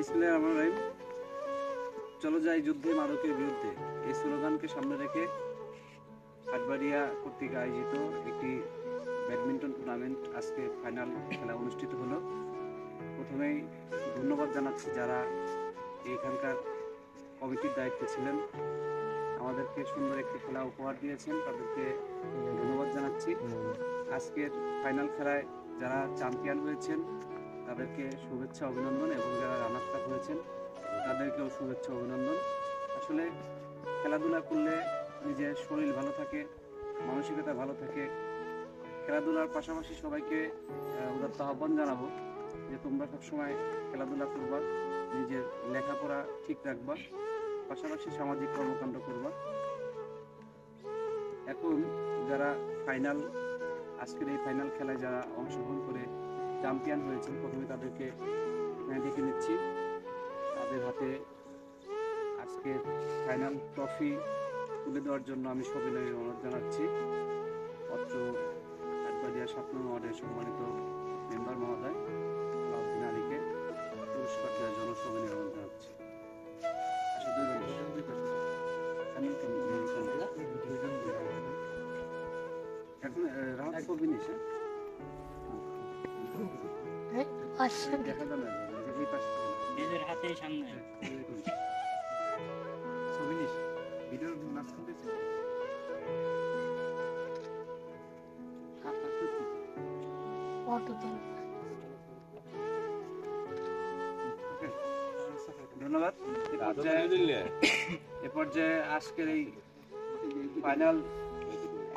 বিসমিল্লাহির রহমানির রহিম। চলো যাই যুদ্ধে মাদকের বিরুদ্ধে। এই স্লোগানকে সামনে রেখে হাটবাড়িয়া কর্তৃক আয়োজিত একটি ব্যাডমিন্টন টুর্নামেন্ট আজকে ফাইনাল খেলা অনুষ্ঠিত হলো। প্রথমেই ধন্যবাদ জানাচ্ছি যারা এখানকার কমিটির দায়িত্বে ছিলেন। আমাদেরকে সুন্দর একটি খেলা উপহার দিয়েছেন, তাদেরকে ধন্যবাদ জানাচ্ছি। আজকের ফাইনাল খেলায় যারা চ্যাম্পিয়ন হয়েছেন তাদেরকে শুভেচ্ছা, অভিনন্দন এবং যারা রানার আপ হয়েছেন, তাদেরকেও শুভেচ্ছা, অভিনন্দন। আসলে খেলাধুলা করলে নিজের শরীর ভালো থাকে, মানসিকতা ভালো থাকে। খেলাধুলার পাশাপাশি সবাইকে উদাত্ত আহ্বান জানাব যে তোমরা সবসময় খেলাধুলা করবা, নিজের লেখাপড়া ঠিক রাখবা, পাশাপাশি সামাজিক কর্মকাণ্ড করবা। এখন যারা ফাইনাল আজকের এই ফাইনাল খেলায় যারা অংশগ্রহণ করে চ্যাম্পিয়ন হয়েছেন। প্রথমে তাদেরকে ডেকে নিচ্ছি। তাদের হাতে আজকে ফাইনাল ট্রফি তুলে দেওয়ার জন্য আমি সবিনয় অনুরোধ জানাচ্ছি। অত্র একবারিয়া সাত নং ওয়ার্ডের সম্মানিত মেম্বার মহোদয়, আলাউদ্দিন আলীকে পুরস্কার দেওয়ার জন্য সবিনয় অনুরোধ জানাচ্ছি। এখন নিজের সামনে। ভিডিওর ধন্যবাদ। এ পর্যায়ে এ পর্যায়ে আজকের এই ফাইনাল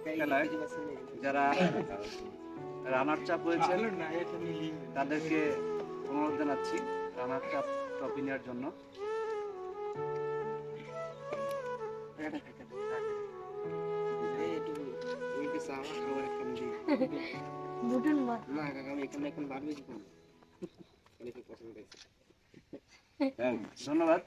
খেলায় যারা রানার চাপ হয়েছেন তাদেরকে অনুরোধ জানাচ্ছি রানার চাপ ট্রফি নেওয়ার জন্য। ধন্যবাদ।